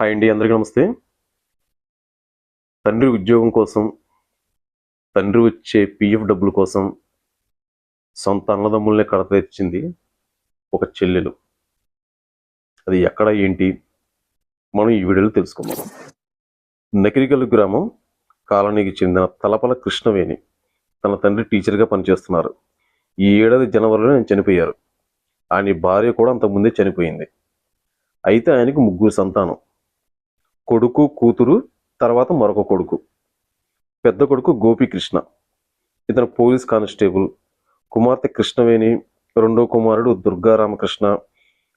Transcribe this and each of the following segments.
Hi అండి అందరికీ నమస్తే. తండ్రి ఉద్యోగం కోసం తండ్రి వచ్చే పిఎఫ్ డబ్బుల కోసం సొంత అన్నదమ్ముల్నే కడతెచ్చింది ఒక చెల్లెలు. అది ఎక్కడ ఏంటి? మనం ఈ వీడియోలో తెలుసుకుందాం. నకిరికల్లు గ్రామం కాలనీకి చెందిన తలపల కృష్ణవేణి తన తండ్రి టీచర్గా పనిచేస్తున్నారు. ఈ ఏడాది జనవరిలో ఆయన చనిపోయారు. ఆయన భార్య కూడా అంతకుముందే చనిపోయింది. అయితే ఆయనకు ముగ్గురు సంతానం. కొడుకు కూతురు తర్వాత మరొక కొడుకు. పెద్ద కొడుకు గోపీకృష్ణ. ఇతను పోలీస్ కానిస్టేబుల్. కుమార్తె కృష్ణవేణి రెండో కుమారుడు దుర్గా రామకృష్ణ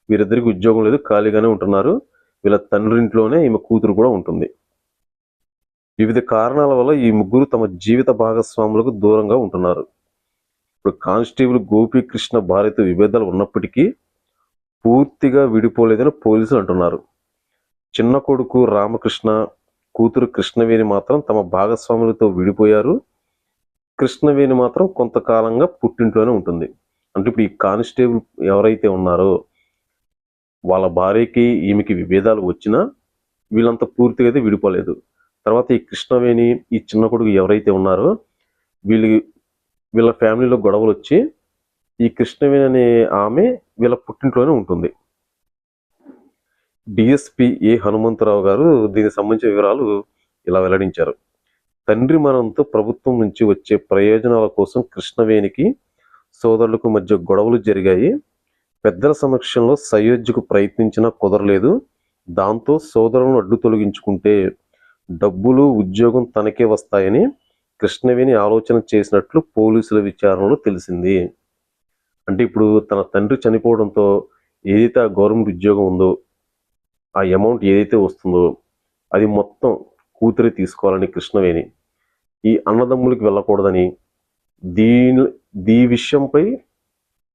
వీరిద్దరికి ఉద్యోగం లేదు ఖాళీగానే ఉంటున్నారు. వీళ్ళ తండ్రింట్లోనే ఈమె కూతురు కూడా ఉంటుంది. వివిధ కారణాల వల్ల ఈ ముగ్గురు తమ జీవిత భాగస్వాములకు దూరంగా ఉంటున్నారు. ఇప్పుడు కానిస్టేబుల్ గోపీకృష్ణ భార్యతో విభేదాలు ఉన్నప్పటికీ పూర్తిగా విడిపోలేదని పోలీసులు అంటున్నారు. చిన్న కొడుకు రామకృష్ణ కూతురు కృష్ణవేణి మాత్రం తమ భాగస్వాములతో విడిపోయారు. కృష్ణవేణి మాత్రం కొంతకాలంగా పుట్టింట్లోనే ఉంటుంది. అంటే ఇప్పుడు ఈ కానిస్టేబుల్ ఎవరైతే ఉన్నారో వాళ్ళ భార్యకి ఈమెకి విభేదాలు వచ్చినా వీళ్ళంతా పూర్తిగా అయితే విడిపోలేదు. తర్వాత ఈ కృష్ణవేణి ఈ చిన్న కొడుకు ఎవరైతే ఉన్నారో వీళ్ళు వీళ్ళ ఫ్యామిలీలో గొడవలు వచ్చి ఈ కృష్ణవేణి అనే ఆమె వీళ్ళ పుట్టింట్లోనే ఉంటుంది. డిఎస్పి ఏ హనుమంతరావు గారు దీనికి సంబంధించిన వివరాలు ఇలా వెల్లడించారు. తండ్రి మరణంతో ప్రభుత్వం నుంచి వచ్చే ప్రయోజనాల కోసం కృష్ణవేణికి సోదరులకు మధ్య గొడవలు జరిగాయి. పెద్దల సమక్షంలో సయోధ్యకు ప్రయత్నించినా కుదరలేదు. దాంతో సోదరులను అడ్డు తొలగించుకుంటే డబ్బులు ఉద్యోగం తనకే వస్తాయని కృష్ణవేణి ఆలోచన చేసినట్లు పోలీసుల విచారణలో తెలిసింది. అంటే ఇప్పుడు తన తండ్రి చనిపోవడంతో ఏదైతే ఆ గవర్నమెంట్ ఉద్యోగం ఉందో ఆ అమౌంట్ ఏదైతే వస్తుందో అది మొత్తం కూతురి తీసుకోవాలని కృష్ణవేణి. ఈ అన్నదమ్ములకి వెళ్ళకూడదని దీని దీ విషయంపై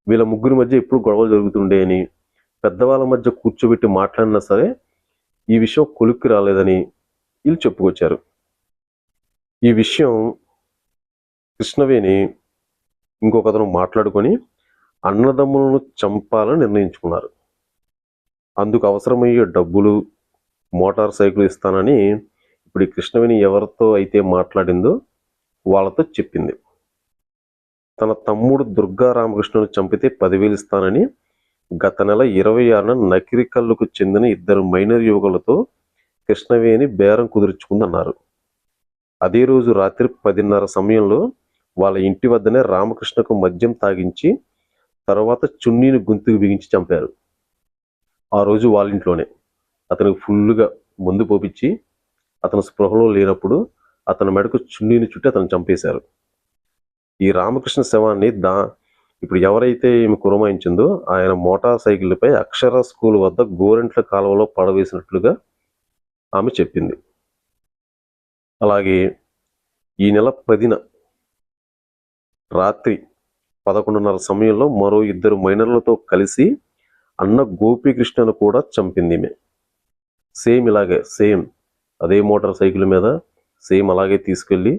వీళ్ళ ముగ్గురి మధ్య ఎప్పుడు గొడవలు జరుగుతుండే అని పెద్దవాళ్ళ మధ్య కూర్చోబెట్టి మాట్లాడినా సరే ఈ విషయం కొలుక్కి రాలేదని వీళ్ళు చెప్పుకొచ్చారు. ఈ విషయం కృష్ణవేణి ఇంకొకతను మాట్లాడుకొని అన్నదమ్ములను చంపాలని నిర్ణయించుకున్నారు. అందుకు అవసరమయ్యే డబ్బులు మోటార్ సైకిల్ ఇస్తానని ఇప్పుడు ఈ కృష్ణవేణి ఎవరితో అయితే మాట్లాడిందో వాళ్ళతో చెప్పింది. తన తమ్ముడు దుర్గా రామకృష్ణను చంపితే పదివేలు ఇస్తానని గత నెల ఇరవై ఆరున నకిరికల్లుకు చెందిన ఇద్దరు మైనర్ యువకులతో కృష్ణవేణి బేరం కుదుర్చుకుందన్నారు. అదే రోజు రాత్రి పదిన్నర సమయంలో వాళ్ళ ఇంటి వద్దనే రామకృష్ణకు మద్యం తాగించి తర్వాత చున్నీని గొంతుకు బిగించి చంపారు. ఆ రోజు వాళ్ళ ఇంట్లోనే. అతనికి ఫుల్గా ముందు పోపించి అతను స్పృహలో లేనప్పుడు అతని మెడకు చున్నీని చుట్టి అతను చంపేశారు. ఈ రామకృష్ణ శవాన్ని దా ఇప్పుడు ఎవరైతే ఈమె కురమాయించిందో ఆయన మోటార్ సైకిల్పై అక్షర స్కూల్ వద్ద గోరెంట్ల కాలువలో పడవేసినట్లుగా ఆమె చెప్పింది. అలాగే ఈ నెల పదిన రాత్రి పదకొండున్నర సమయంలో మరో ఇద్దరు మైనర్లతో కలిసి అన్న గోపీకృష్ణను కూడా చంపింది ఈమె. సేమ్ ఇలాగే సేమ్ అదే మోటార్ సైకిల్ మీద సేమ్ అలాగే తీసుకెళ్ళి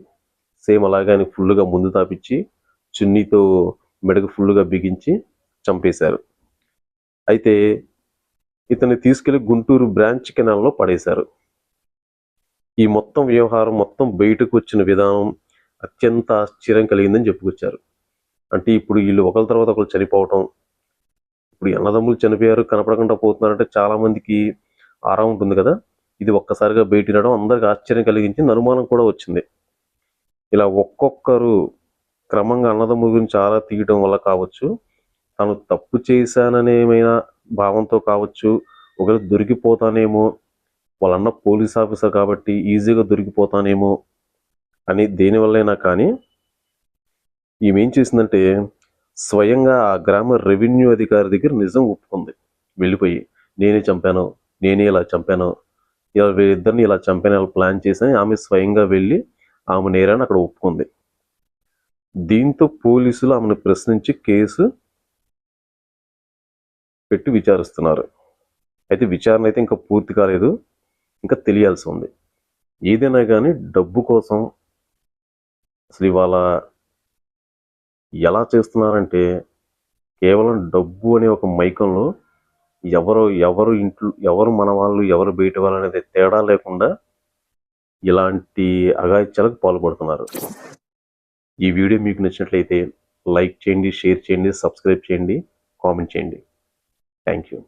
సేమ్ అలాగే ఆయన ఫుల్గా ముందు తాపించి చున్నీతో మెడకు ఫుల్గా బిగించి చంపేశారు. అయితే ఇతన్ని తీసుకెళ్ళి గుంటూరు బ్రాంచ్ కెనాల్లో పడేశారు. ఈ మొత్తం వ్యవహారం మొత్తం బయటకు వచ్చిన విధానం అత్యంత ఆశ్చర్యం కలిగిందని చెప్పుకొచ్చారు. అంటే ఇప్పుడు వీళ్ళు ఒకరి తర్వాత ఒకరు చనిపోవటం ఇప్పుడు అన్నదమ్ములు చనిపోయారు కనపడకుండా పోతున్నారంటే చాలా మందికి ఆరా ఉంటుంది కదా. ఇది ఒక్కసారిగా బయట రావడం అందరికి ఆశ్చర్యం కలిగించింది అనుమానం కూడా వచ్చింది. ఇలా ఒక్కొక్కరు క్రమంగా అన్నదమ్ముల గురించి ఆరా తీయడం వల్ల కావచ్చు తను తప్పు చేశాననేమైనా భావంతో కావచ్చు ఒకవేళ దొరికిపోతానేమో వాళ్ళన్న పోలీస్ ఆఫీసర్ కాబట్టి ఈజీగా దొరికిపోతానేమో అని దేనివల్లైనా కానీ ఈమె ఏం చేసిందంటే స్వయంగా ఆ గ్రామ రెవెన్యూ అధికారి దగ్గర నిజం ఒప్పుకుంది. వెళ్ళిపోయి నేనే చంపాను నేనే ఇలా చంపాను ఇలా వీరిద్దరిని ఇలా చంపాను ఇలా ప్లాన్ చేశాను. ఆమె స్వయంగా వెళ్ళి ఆమె నేరాన్ని అక్కడ ఒప్పుకుంది. దీంతో పోలీసులు ఆమెను ప్రశ్నించి కేసు పెట్టి విచారిస్తున్నారు. అయితే విచారణ అయితే ఇంకా పూర్తి కాలేదు ఇంకా తెలియాల్సి ఉంది. ఏదైనా కానీ డబ్బు కోసం అసలు ఇవాళ ఎలా చేస్తున్నారంటే కేవలం డబ్బు అనే ఒక మైకంలో ఎవరు ఎవరు ఇంట్లో ఎవరు మన వాళ్ళు ఎవరు బయట వాళ్ళు అనేది తేడా లేకుండా ఇలాంటి అఘాయిత్యాలకు పాల్పడుతున్నారు. ఈ వీడియో మీకు నచ్చినట్లయితే లైక్ చేయండి షేర్ చేయండి సబ్స్క్రైబ్ చేయండి కామెంట్ చేయండి. Thank you.